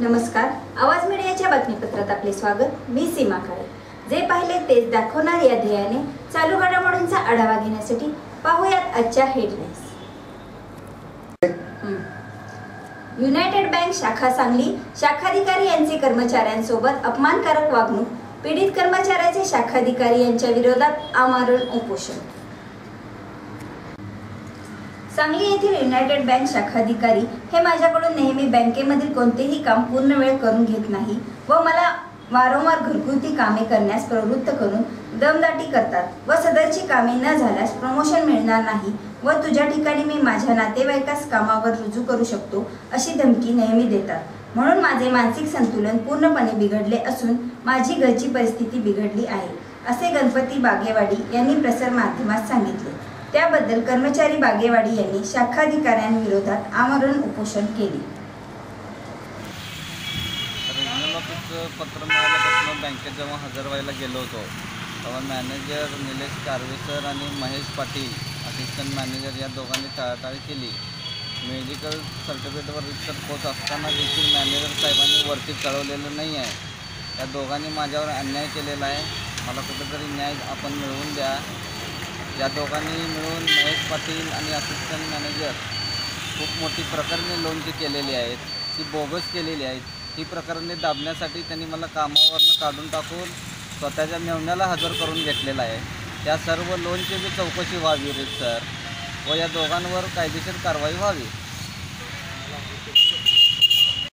नमस्कार. आवाज मीडियाच्या बातमीपत्रात आपले स्वागत. मी सीमा काळे. जे पाहिले तेच दाखवणार या ध्येयाने चालू घडामोडींचा आढावा घेण्यासाठी पाहूयात आजच्या हेडलाईन्स युनायटेड बँक शाखा सांगली शाखाधिकारी यांचे कर्मचाऱ्यांसोबत अपमानकारक वागणूक पीडित कर्मचाऱ्याचे शाखाधिकारी यांच्या विरोधात आमरण उपोषण. सांगली येथील युनायटेड बँक शाखाधिकारी हे माझ्याकडून नेहमी बँकेमधील कोणतेही काम पूर्ण वेळ करून घेत नाही व मला वारंवार घरगुती कामे करण्यास प्रवृत्त करून दमदाटी करतात व सदरची कामे न झाल्यास प्रमोशन मिळणार नाही व तुझ्या ठिकाणी मी माझ्या नातेवाईकास कामावर रुजू करू शकतो अशी धमकी नेहमी देतात. म्हणून माझे मानसिक संतुलन पूर्णपणे बिघडले असून माझी घरची परिस्थिती बिघडली आहे असे गणपती बागेवाडी यांनी प्रसार माध्यमात सांगितले. त्याबद्दल कर्मचारी बागेवाडी यांनी शाखाधिकाऱ्यांविरोधात आमरण उपोषण केले. पत्र मिळाल्यापासून बँकेत जेव्हा हजर व्हायला गेलो होतो तेव्हा मॅनेजर निलेश कारवे सर आणि महेश पाटील असिस्टंट मॅनेजर या दोघांनी टाळाटाळ केली. मेडिकल सर्टिफिकेटवर रितसर पोच असताना देखील मॅनेजर साहेबांनी वरती चढवलेलं नाही आहे. त्या दोघांनी माझ्यावर अन्याय केलेला आहे. मला कुठेतरी न्याय आपण मिळवून द्या. या दोघांनी मिळून महेश पाटील आणि असिस्टंट मॅनेजर खूप मोठी प्रकरणे लोनची केलेली आहेत ती बोगस केलेली आहेत. ही प्रकरणे दाबण्यासाठी त्यांनी मला कामावरनं काढून टाकून स्वतःच्या मेवण्याला हजर करून घेतलेला आहे. त्या सर्व लोनची बी चौकशी व्हावी सर व या दोघांवर कायदेशीर कारवाई व्हावी?